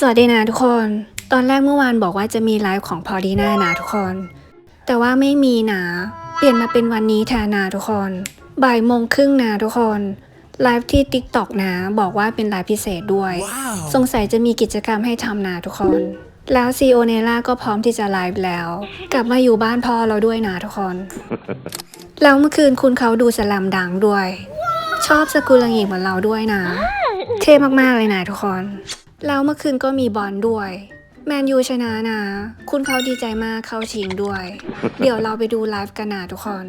สวัสดีนะทุกคน ตอนแรกเมื่อวานบอกว่าจะมีไลฟ์ของพอดีน่านะทุกคน แต่ว่าไม่มีนะเปลี่ยนมาเป็นวันนี้แทนนะทุกคน บ่ายโมงครึ่งนะทุกคนไลฟ์ที่ TikTok นะ บอกว่าเป็นไลฟ์พิเศษด้วยสงสัยจะมีกิจกรรมให้ทำนะทุกคน แล้วซีโอเนล่าก็พร้อมที่จะไลฟ์แล้ว กลับมาอยู่บ้านพ่อเราด้วยนะทุกคน แล้วเมื่อคืนคุณเขาดูสลัมดังด้วย ชอบสกุลงีเหมือนเราด้วยนะ เท่มากๆเลยนะทุกคน แล้วเมื่อคืนก็มีบอลด้วย แมนยูชนะนะ คุณเขาดีใจมากเข้าชิงด้วย เดี๋ยวเราไปดูไลฟ์กันนะทุกคน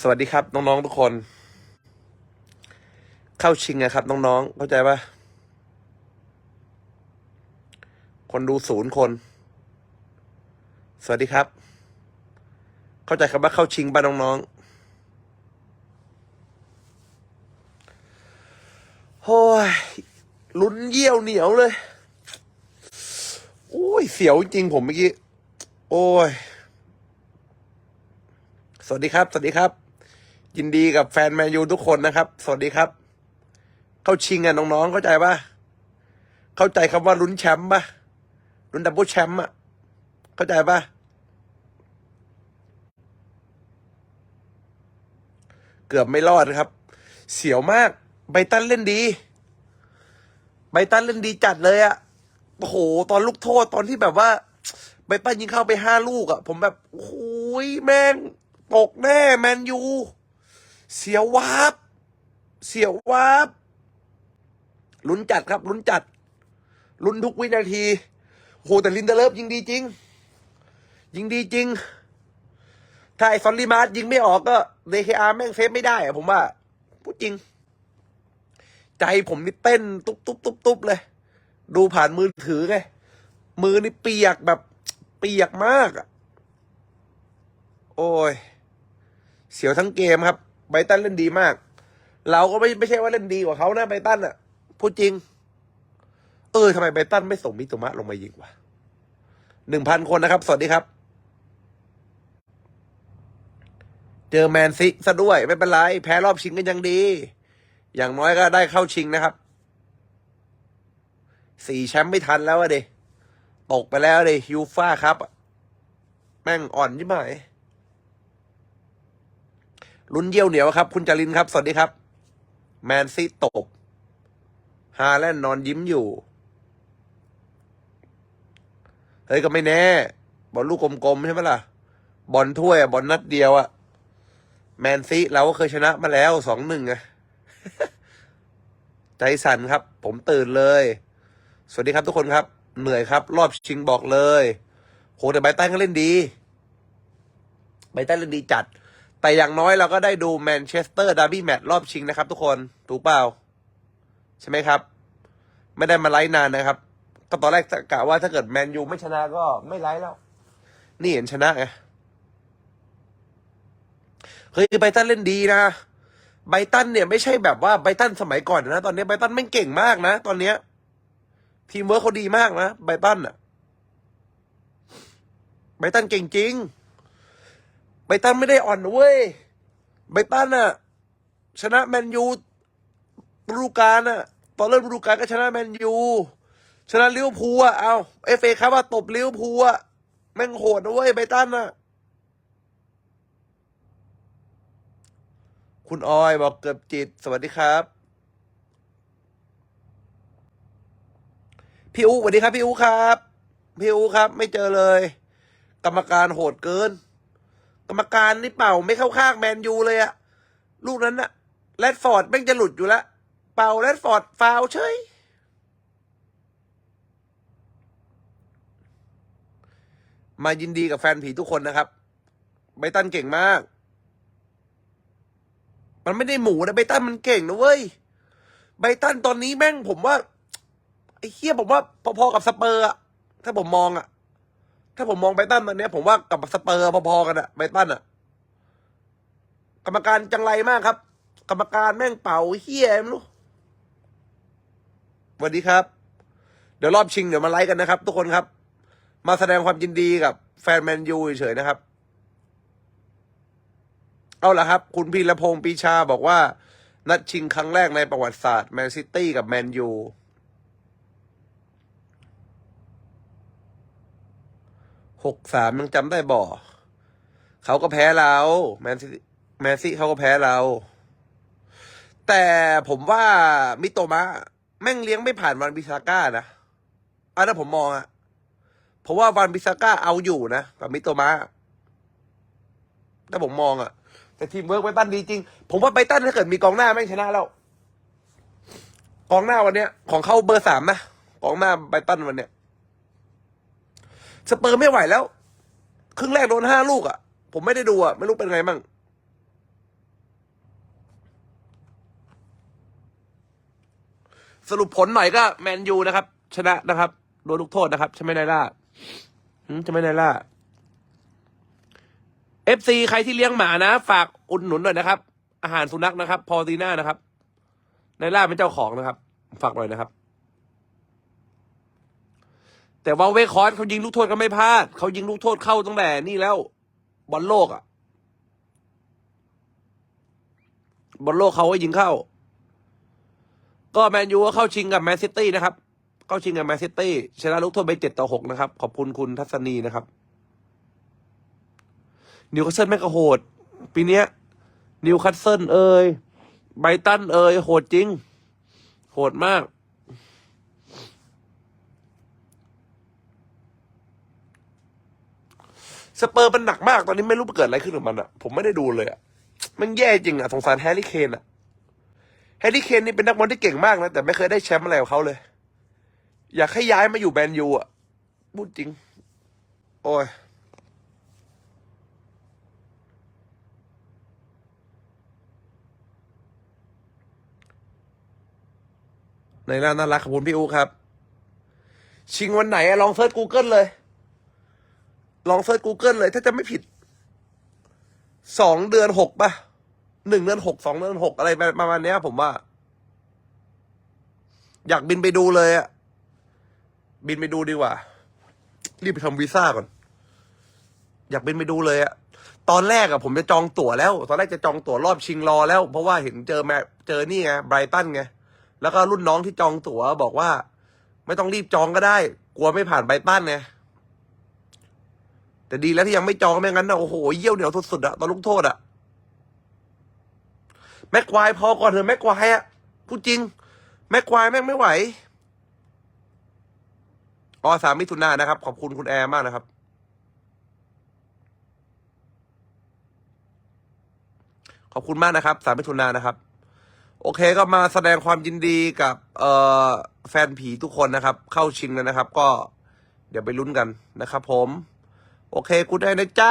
สวัสดีครับ น้องๆทุกคน เข้าชิงนะครับ น้องๆเข้าใจปะคนดูศูนย์คน สวัสดีครับ เข้าใจคำว่าเข้าชิงบ้านน้องๆ โอ้ยลุ้นเยี่ยวเหนียวเลย โอ้ย เสียวจริงผมเมื่อกี้ โอ้ย สวัสดีครับ สวัสดีครับ ยินดีกับแฟนแมนยูทุกคนนะครับ สวัสดีครับ เข้าชิงอะน้องๆเข้าใจปะเข้าใจคำว่าลุ้นแชมป์ปะลุ้นดับเบิลแชมป์อะเข้าใจปะเกือบไม่รอดครับ เสียวมาก ไบตันเล่นดี ไบตันเล่นดีจัดเลยอะโอ้โห ตอนลูกโทษตอนที่แบบว่า ไบตันยิงเข้าไปห้าลูกอะผมแบบโอ้ยแม่งตกแน่แมนยู เสียววาบ เสียววาบ ลุ้นจัดครับ ลุ้นจัด ลุ้นทุกวินาทีโหแต่ลินเดเลฟยิงดีจริง ยิงดีจริง ถ้าไอซอนลีมาร์ยิงไม่ออกก็เดคอาแม่งเซฟไม่ได้อะผมว่าพูดจริง ใจผมนี่เต้นตุ๊บตุ๊บตุ๊บตุ๊บเลย ดูผ่านมือถือไง มือนี่เปียกแบบเปียกมากอะโอ้ย เสียวทั้งเกมครับ ไบตันเล่นดีมาก เราก็ไม่ไม่ใช่ว่าเล่นดีกว่าเขานะไบตันอะ พูดจริง เออทำไมไบตันไม่ส่งมิตุมะลงมายิงวะหนึ่งพันคนนะครับ สวัสดีครับ เจอแมนซิซะด้วย ไม่เป็นไร แพ้รอบชิงก็ยังดี อย่างน้อยก็ได้เข้าชิงนะครับ สี่แชมป์ไม่ทันแล้วอะเดตกไปแล้วเดยูฟ่าครับ แม่งอ่อนยิ่ไหมลุ้นเยี่ยวเหนียวครับ คุณจรินครับ สวัสดีครับ แมนซีตก ฮาแลนด์นอนยิ้มอยู่ เฮ้ยก็ไม่แน่ บอลลูกกลมๆใช่ไหมล่ะ บอลถ้วยบอลนัดเดียวอะแมนซีเราก็เคยชนะมาแล้วสองหนึ่งอะ ใจสั่นครับ ผมตื่นเลย สวัสดีครับทุกคนครับ เหนื่อยครับ รอบชิงบอกเลยโหแต่ไบรตันก็เล่นดีไบรตันเล่นดีจัด แต่อย่างน้อยเราก็ได้ดูแมนเชสเตอร์ดาร์บี้แมตช์รอบชิงนะครับ ทุกคนถูกเปล่า ใช่ไหมครับ ไม่ได้มาไลฟ์นานนะครับ ก็ตอนแรกกะว่าถ้าเกิดแมนยูไม่ชนะก็ไม่ไลฟ์แล้ว นี่เห็นชนะไงเฮ้ยไบรตันเล่นดีนะ ไบตันเนี่ยไม่ใช่แบบว่าไบตันสมัยก่อนนะ ตอนนี้ไบตันแม่เก่งมากนะ ตอนเนี้ย ทีมเวิร์คเขาดีมากนะไบตันอะไบตันเก่งจริงไบตันไม่ได้อ่อนเว้ยไบตันอะชนะแมนยูฤดูกาลอะตอนเริ่มฤดูกาลก็ชนะแมนยูชนะลิเวอร์พูลอะเอาเอฟเอครับว่าตบลิเวอร์พูลอะแม่งโหดนะเว้ยไบตันอะ คุณออยบอกเกือบจิต สวัสดีครับ พี่อูสวัสดีครับ พี่อูครับ พี่อูครับ ไม่เจอเลย กรรมการโหดเกิน กรรมการนี่เป่าไม่เข้าข้างแมนยูเลยอะลูกนั้นอะแรดฟอร์ดแม่งจะหลุดอยู่แล้วเป่าแรดฟอร์ดฟาวเฉยมายินดีกับแฟนผีทุกคนนะครับ ไบตันเก่งมาก มันไม่ได้หมูนะไบตันมันเก่งนะเว้ยไบตันตอนนี้แม่งผมว่าไอ้เคียผมว่าพอๆกับสเปอร์อะถ้าผมมองอะถ้าผมมองไบตันตอนเนี้ยผมว่ากับสเปอร์พอๆกันอะไบตันอะกรรมการจังไรมากครับ กรรมการแม่งเป่าเฮียไม่รู้สวัสดีครับ เดี๋ยวรอบชิงเดี๋ยวมาไลฟ์กันนะครับ ทุกคนครับ มาแสดงความยินดีกับแฟนแมนยูเฉยๆนะครับ เอาละครับ คุณพีรพงศ์ปีชาบอกว่า นัดชิงครั้งแรกในประวัติศาสตร์แมนซิตี้กับแมนยูหกสามยังจำได้บ่เขาก็แพ้เราแมนซิแมนซิเขาก็แพ้เรา แต่ผมว่ามิโตมะแม่งเลี้ยงไม่ผ่านวันบิซาก้านะอะถ้าผมมองอะเพราะว่าวันบิซาก้าเอาอยู่นะกับมิโตมะถ้าผมมองอะ แต่ทีมเวิร์กไบตันดีจริง ผมว่าไบตันถ้าเกิดมีกองหน้าแม่งชนะแล้ว กองหน้าวันเนี้ย ของเขาเบอร์สามนะกองหน้าไบตันวันเนี้ยสเปอร์ไม่ไหวแล้ว ครึ่งแรกโดนห้าลูกอะผมไม่ได้ดูอะไม่รู้เป็นไงมั่งสรุปผลหน่อยก็แมนยูนะครับ ชนะนะครับ โดนลูกโทษนะครับใช่ไหมนายล่าหืมใช่ไหมนายล่า เอฟซีใครที่เลี้ยงหมานะ ฝากอุดหนุนหน่อยนะครับ อาหารสุนัขนะครับ พอตีน่านะครับนายล่าเป็นเจ้าของนะครับ ฝากหน่อยนะครับ แต่ว่าเวคอนเขายิงลูกโทษก็ไม่พลาดเขายิงลูกโทษเข้าตั้งแต่นี่แล้วบอลโลกอะบอลโลกเขาก็ยิงเข้า ก็แมนยูก็เข้าชิงกับแมนซิตี้นะครับ เข้าชิงกับแมนซิตี้ชนะลูกโทษไปเจ็ดต่อหกนะครับ ขอบคุณคุณทัศนีนะครับ นิวคาสเซิลแม่งก็โหด ปีเนี้ยนิวคาสเซิลเอ่ยไบตันเอ่ยโหดจริง โหดมาก สเปอร์มันหนักมาก ตอนนี้ไม่รู้เกิดอะไรขึ้นกับมันอะผมไม่ได้ดูเลยอะมันแย่จริงอะสงสารแฮร์รี่เคนอะแฮร์รี่เคนนี่เป็นนักบอลที่เก่งมากนะแต่ไม่เคยได้แชมป์อะไรกับเขาเลย อยากให้ย้ายมาอยู่แมนยูอะพูดจริง โอ้ย ในน่านน่ารักขอบคุณพี่อูครับ ชิงวันไหนอะลองเซิร์ช Google เลย ลองเซิร์ช Google เลย ถ้าจะไม่ผิด สองเดือนหกป่ะหนึ่งเดือนหกสองเดือนหกอะไรประมาณนี้ผมว่า อยากบินไปดูเลยอะบินไปดูดีกว่า รีบไปทำวีซ่าก่อน อยากบินไปดูเลยอะตอนแรกอะผมจะจองตั๋วแล้ว ตอนแรกจะจองตั๋วรอบชิงรอแล้ว เพราะว่าเห็นเจอแมเจอนี่ไงไบรตันไง แล้วก็รุ่นน้องที่จองตั๋วบอกว่า ไม่ต้องรีบจองก็ได้ กลัวไม่ผ่านไบรตันไงแต่ดีแล้วที่ยังไม่จองไม่งั้นนะโอ้โหเยี่ยวเหนียวสุดๆอะตอนลูกโทษอะแม็กควายพอก่อนเถอะแม็กควายอะพูดจริง แม็กควายแม่งไม่ไหวอ๋อสามมิถุนายนนะครับ ขอบคุณคุณแอร์มากนะครับ ขอบคุณมากนะครับสามมิถุนายนนะครับ โอเคก็มาแสดงความยินดีกับเอ่อแฟนผีทุกคนนะครับ เข้าชิงแล้วนะครับ ก็เดี๋ยวไปลุ้นกันนะครับผม โอเคกูได้นะจ๊ะ